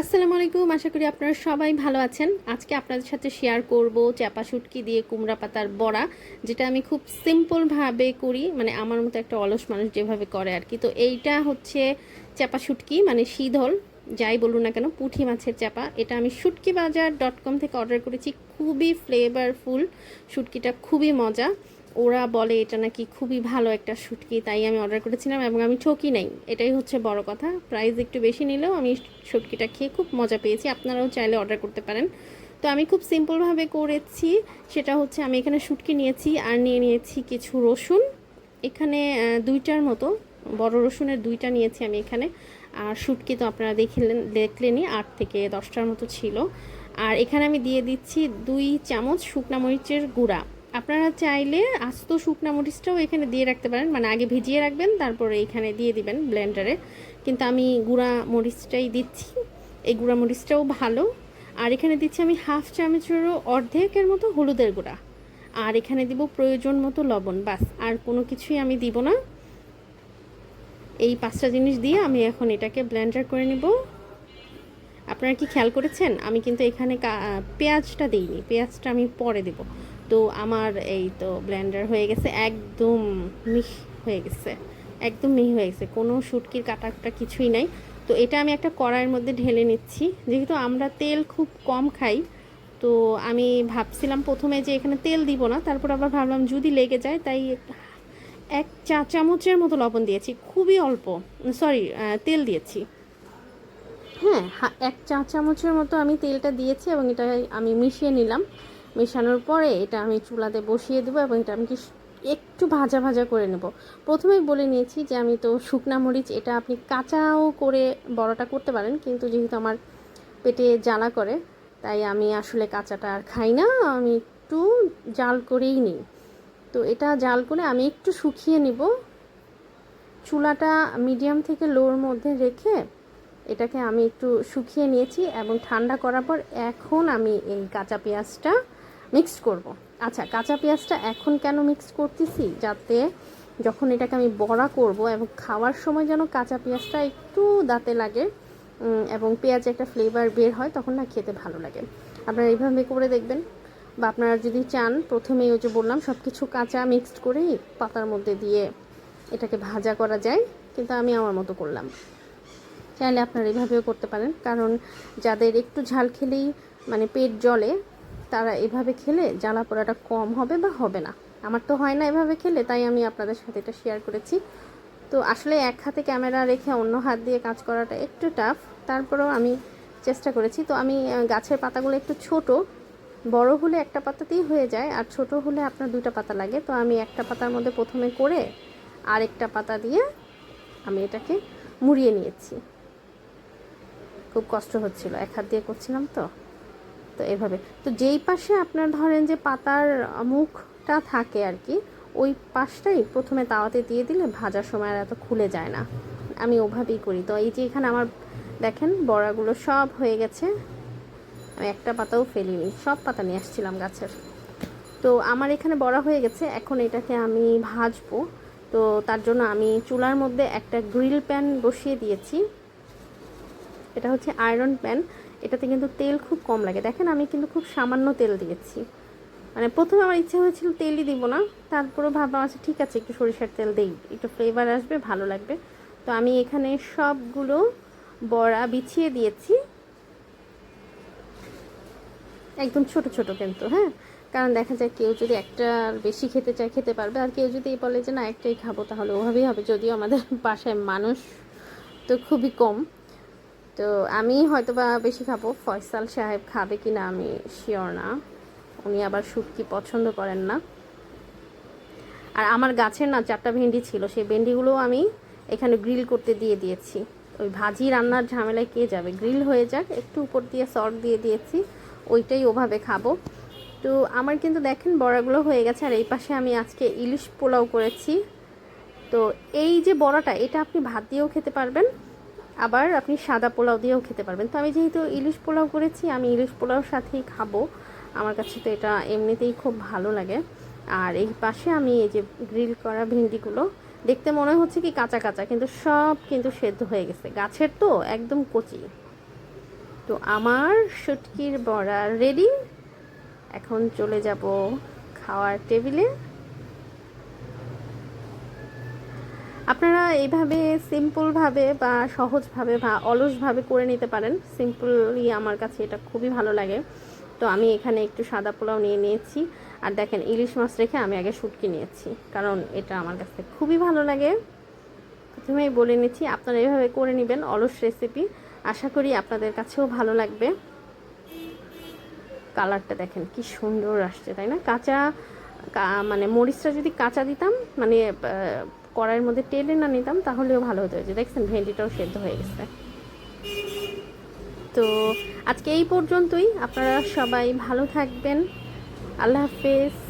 আসসালামু আলাইকুম। আশা করি আপনারা সবাই ভালো আছেন। আজকে আপনাদের সাথে শেয়ার করব চাপা শুটকি দিয়ে কুমড়া পাতার বড়া, যেটা আমি খুব সিম্পলভাবে করি। মানে আমার মতো একটা অলস মানুষ যেভাবে করে আর কি। তো এইটা হচ্ছে চাপা শুটকি মানে শীতল, যাই বলুন না কেন পুঁটি মাছের চাপা এটা আমি শুটকি বাজার ডট কম থেকে অর্ডার করেছি। খুবই ফ্লেভারফুল শুটকিটা খুবই মজা। ওরা বলে এটা নাকি খুবই ভালো একটা শুটকি, তাই আমি অর্ডার করেছিলাম এবং আমি ঠকি নাই। এটাই হচ্ছে বড় কথা। প্রাইস একটু বেশি নিলেও আমি শুটকিটা খেয়ে খুব মজা পেয়েছি। আপনারাও চাইলে অর্ডার করতে পারেন। তো আমি খুব সিম্পলভাবে করেছি। সেটা হচ্ছে আমি এখানে শুটকি নিয়েছি আর নিয়ে নিয়েছি কিছু রসুন। এখানে দুইটার মতো, বড় রসুনের দুইটা নিয়েছি আমি এখানে। আর শুটকি তো আপনারা দেখলেন দেখলেনই, আট থেকে দশটার মতো ছিল। আর এখানে আমি দিয়ে দিচ্ছি দুই চামচ শুকনা মরিচের গুঁড়া। আপনারা চাইলে আস্ত শুকনা মরিচটাও এখানে দিয়ে রাখতে পারেন। মানে আগে ভিজিয়ে রাখবেন, তারপরে এখানে দিয়ে দিবেন ব্লেন্ডারে। কিন্তু আমি গুঁড়া মরিচটাই দিচ্ছি। এই গুঁড়া মরিচটাও ভালো। আর এখানে দিচ্ছি আমি হাফ চামচেরও অর্ধেকের মতো হলুদের গুঁড়া। আর এখানে দিব প্রয়োজন মতো লবণ, বাস। আর কোনো কিছুই আমি দিব না। এই পাঁচটা জিনিস দিয়ে আমি এখন এটাকে ব্লেন্ডার করে নিব। আপনারা কি খেয়াল করেছেন? আমি কিন্তু এখানে পেঁয়াজটা দিইনি। পেঁয়াজটা আমি পরে দেব। তো আমার এই তো ব্লেন্ডার হয়ে গেছে, একদম মিহ হয়ে গেছে, একদম মিহি হয়ে গেছে। কোনো শুটকির কাটাটা কিছুই নাই। তো এটা আমি একটা কড়াইয়ের মধ্যে ঢেলে নিচ্ছি। যেহেতু আমরা তেল খুব কম খাই, তো আমি ভাবছিলাম প্রথমে যে এখানে তেল দিব না, তারপর আবার ভাবলাম যদি লেগে যায় তাই এক চা চামচের মতো লবণ দিয়েছি, খুবই অল্প সরি তেল দিয়েছি। হ্যাঁ এক চা চামচের মতো আমি তেলটা দিয়েছি এবং এটা আমি মিশিয়ে নিলাম। মেশানোর পরে এটা আমি চুলাতে বসিয়ে দেবো এবং এটা আমি কি একটু ভাজা ভাজা করে নেব। প্রথমেই বলে নিয়েছি যে আমি তো শুকনা মরিচ, এটা আপনি কাঁচাও করে বড়টা করতে পারেন, কিন্তু যেহেতু আমার পেটে জ্বালা করে, তাই আমি আসলে কাঁচাটা আর খাই না, আমি একটু জাল করেই নিই। তো এটা জাল করে আমি একটু শুকিয়ে নিব। চুলাটা মিডিয়াম থেকে লোর মধ্যে রেখে এটাকে আমি একটু শুকিয়ে নিয়েছি এবং ঠান্ডা করার পর এখন আমি এই কাঁচা পেঁয়াজটা মিক্স করব। আচ্ছা কাঁচা পেঁয়াজটা এখন কেন মিক্স করতেছি? যাতে যখন এটাকে আমি বড়া করব এবং খাওয়ার সময় যেন কাঁচা পেঁয়াজটা একটু দাঁতে লাগে এবং পেঁয়াজে একটা ফ্লেভার বের হয়, তখন না খেতে ভালো লাগে। আপনারা এইভাবে করে দেখবেন। বা আপনারা যদি চান প্রথমেই ওই যে বললাম সব কিছু কাঁচা মিক্সড করেই পাতার মধ্যে দিয়ে এটাকে ভাজা করা যায়, কিন্তু আমি আমার মতো করলাম। চাইলে আপনারা এভাবেও করতে পারেন, কারণ যাদের একটু ঝাল খেলেই মানে পেট জ্বলে তারা এভাবে খেলে জ্বালা পোড়াটা কম হবে বা হবে না। আমার তো হয় না এভাবে খেলে, তাই আমি আপনাদের সাথে এটা শেয়ার করেছি। তো আসলে এক হাতে ক্যামেরা রেখে অন্য হাত দিয়ে কাজ করাটা একটু টাফ তারপরেও আমি চেষ্টা করেছি। তো আমি গাছের পাতাগুলো একটু ছোট, বড় হলে একটা পাতাতেই হয়ে যায়, আর ছোট হলে আপনার দুইটা পাতা লাগে। তো আমি একটা পাতার মধ্যে প্রথমে করে আরেকটা পাতা দিয়ে আমি এটাকে মুড়িয়ে নিয়েছি। খুব কষ্ট হচ্ছিল, এক হাত দিয়ে করছিলাম তো। তো এভাবে। তো যেই পাশে আপনার ধরেন যে পাতার মুখটা থাকে আর কি, ওই পাশটাই প্রথমে তাওয়াতে দিয়ে দিলে ভাজার সময় আর এত খুলে যায় না। আমি ওভাবেই করি। তো এই যে এখানে আমার দেখেন বড়াগুলো সব হয়ে গেছে। আমি একটা পাতাও ফেলিনি, সব পাতা নিয়ে আসছিলাম গাছের। তো আমার এখানে বড়া হয়ে গেছে, এখন এটাকে আমি ভাজবো। তো তার জন্য আমি চুলার মধ্যে একটা গ্রিল প্যান বসিয়ে দিয়েছি। এটা হচ্ছে আয়রন প্যান। এটাতে কিন্তু তেল খুব কম লাগে। দেখেন আমি কিন্তু খুব সামান্য তেল দিয়েছি। মানে প্রথমে আমার ইচ্ছা হয়েছিল তেলই দিব না। তারপরে ভাবলাম আচ্ছা ঠিক আছে, একটু সরিষার তেল দেই। একটু ফ্লেভার আসবে, ভালো লাগবে। তো আমি এখানে সবগুলো বড়া বিছিয়ে দিয়েছি। একদম ছোট ছোট কিন্তু হ্যাঁ? কারণ দেখা যায় কেউ যদি একটা বেশি খেতে চায়, খেতে পারবে। আর কেউ যদি বলে যে, না, একটাই খাব, তাহলে ওভাবেই হবে। যদিও আমাদের বাসায় মানুষ তো খুবই কম। তো আমি হয়তো বা বেশি খাব। ফয়সাল সাহেব খাবে কি না আমি শিওর না। উনি আবার শুটকি পছন্দ করেন না। আর আমার গাছের না চারটা ভেন্ডি ছিল, সেই ভেন্ডিগুলো আমি এখানে গ্রিল করতে দিয়ে দিয়েছি। ওই ভাজি রান্নার ঝামেলায় কে যাবে? গ্রিল হয়ে যাক, একটু উপর দিয়ে সল্ট দিয়ে দিয়েছি, ওইটাই ওভাবে খাব। তো আমার কিন্তু দেখেন বড়াগুলো হয়ে গেছে, আর এই পাশে আমি আজকে ইলিশ পোলাও করেছি। তো এই যে বড়াটা, এটা আপনি ভাত দিয়েও খেতে পারবেন। আবার আপনি সাদা পোলাও দিয়েও খেতে পারবেন। তো আমি যেহেতু ইলিশ পোলাও করেছি, আমি ইলিশ পোলাওর সাথেই খাব। আমার কাছে তো এটা এমনিতেই খুব ভালো লাগে। আর এই পাশে আমি এই যে গ্রিল করা ভেন্ডিগুলো, দেখতে মনে হচ্ছে কি কাঁচা কাঁচা, কিন্তু সব কিন্তু সেদ্ধ হয়ে গেছে। গাছের তো একদম কচি। তো আমার শুটকির বড়া রেডি। এখন চলে যাব খাওয়ার টেবিলে। আপনারা এইভাবে সিম্পলভাবে বা সহজভাবে বা অলসভাবে করে নিতে পারেন। সিম্পলি আমার কাছে এটা খুবই ভালো লাগে। তো আমি এখানে একটু সাদা পোলাও নিয়ে নিয়েছি। আর দেখেন, ইলিশ মাছ রেখে আমি আগে শুটকি নিয়েছি। কারণ এটা আমার কাছে খুবই ভালো লাগে। প্রথমেই বলে নিচ্ছি, আপনারা এইভাবে করে নেবেন অলস রেসিপি। আশা করি আপনাদের কাছেও ভালো লাগবে। কালারটা দেখেন, কি সুন্দর আসছে, তাই না? কাঁচা মানে মরিচটা যদি কাঁচা দিতাম মানে কড়াইয়ের মধ্যে টেলে না নিতাম, তাহলেও ভালো হতো। যে দেখছেন, ভেন্ডিটাও সেদ্ধ হয়ে গেছে। তো আজকে এই পর্যন্তই। আপনারা সবাই ভালো থাকবেন। আল্লাহ হাফেজ।